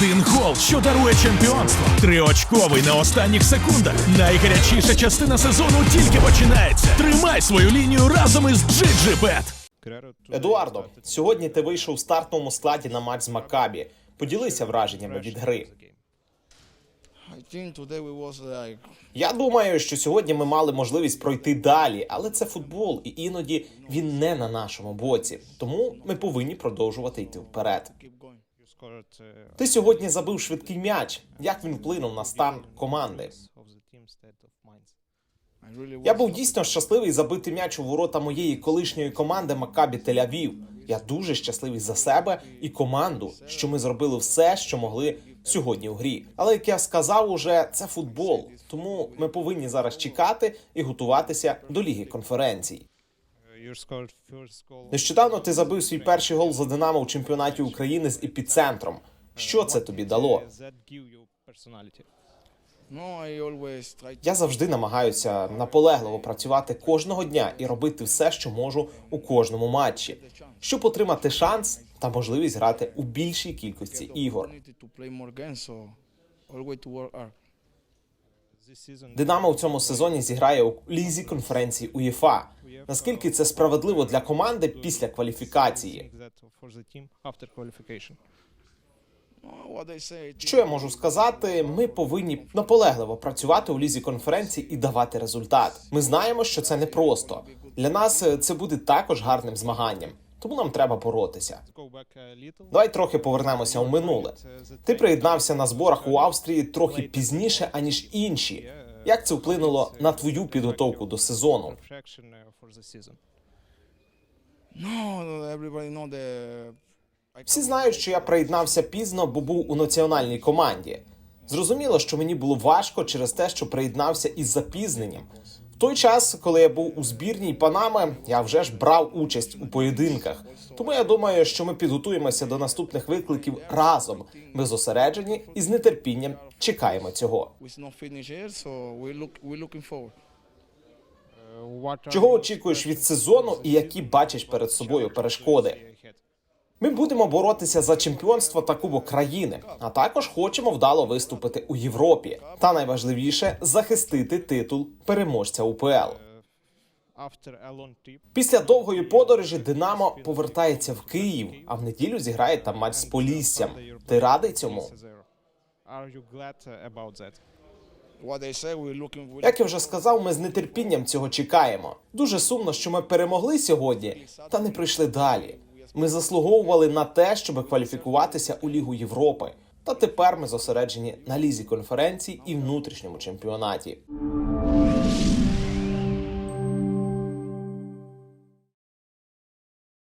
Один гол, що дарує чемпіонство. Триочковий на останніх секундах. Найгарячіша частина сезону тільки починається. Тримай свою лінію разом із GGBet. Едуардо, сьогодні ти вийшов в стартовому складі на матч з Макабі. Поділися враженнями від гри. Я думаю, що сьогодні ми мали можливість пройти далі, але це футбол, і іноді він не на нашому боці. Тому ми повинні продовжувати йти вперед. Keep. Ти сьогодні забив швидкий м'яч. Як він вплинув на стан команди? Я був дійсно щасливий забити м'яч у ворота моєї колишньої команди Макабі Тель-Авів. Я дуже щасливий за себе і команду, що ми зробили все, що могли сьогодні у грі. Але як я сказав, уже це футбол, тому ми повинні зараз чекати і готуватися до ліги конференцій. Нещодавно ти забив свій перший гол за Динамо у чемпіонаті України з епіцентром. Що це тобі дало? Я завжди намагаюся наполегливо працювати кожного дня і робити все, що можу у кожному матчі, щоб отримати шанс та можливість грати у більшій кількості ігор. Динамо у цьому сезоні зіграє у лізі конференції УЄФА. Наскільки це справедливо для команди після кваліфікації? Що я можу сказати? Ми повинні наполегливо працювати у лізі конференції і давати результат. Ми знаємо, що це непросто. Для нас е, це буде також гарним змаганням, тому нам треба боротися. Давай трохи повернемося у минуле. Ти приєднався на зборах у Австрії трохи пізніше, аніж інші. Як це вплинуло на твою підготовку до сезону? the Всі знають, що я приєднався пізно, бо був у національній команді. Зрозуміло, що мені було важко через те, що приєднався із запізненням. Той час, коли я був у збірній Панами, я вже ж брав участь у поєдинках. Тому я думаю, що ми підготуємося до наступних викликів разом. Ми зосереджені і з нетерпінням чекаємо цього. forward. Чого очікуєш від сезону і які бачиш перед собою перешкоди? Ми будемо боротися за чемпіонство та кубок країни, а також хочемо вдало виступити у Європі. Та найважливіше захистити титул переможця УПЛ. Після довгої подорожі Динамо повертається в Київ, а в неділю зіграє там матч з Поліссям. Ти радий цьому? Як я вже сказав, ми з нетерпінням цього чекаємо. Дуже сумно, що ми перемогли сьогодні, та не прийшли далі. Ми заслуговували на те, щоб кваліфікуватися у Лігу Європи. Та тепер ми зосереджені на лізі конференцій і внутрішньому чемпіонаті.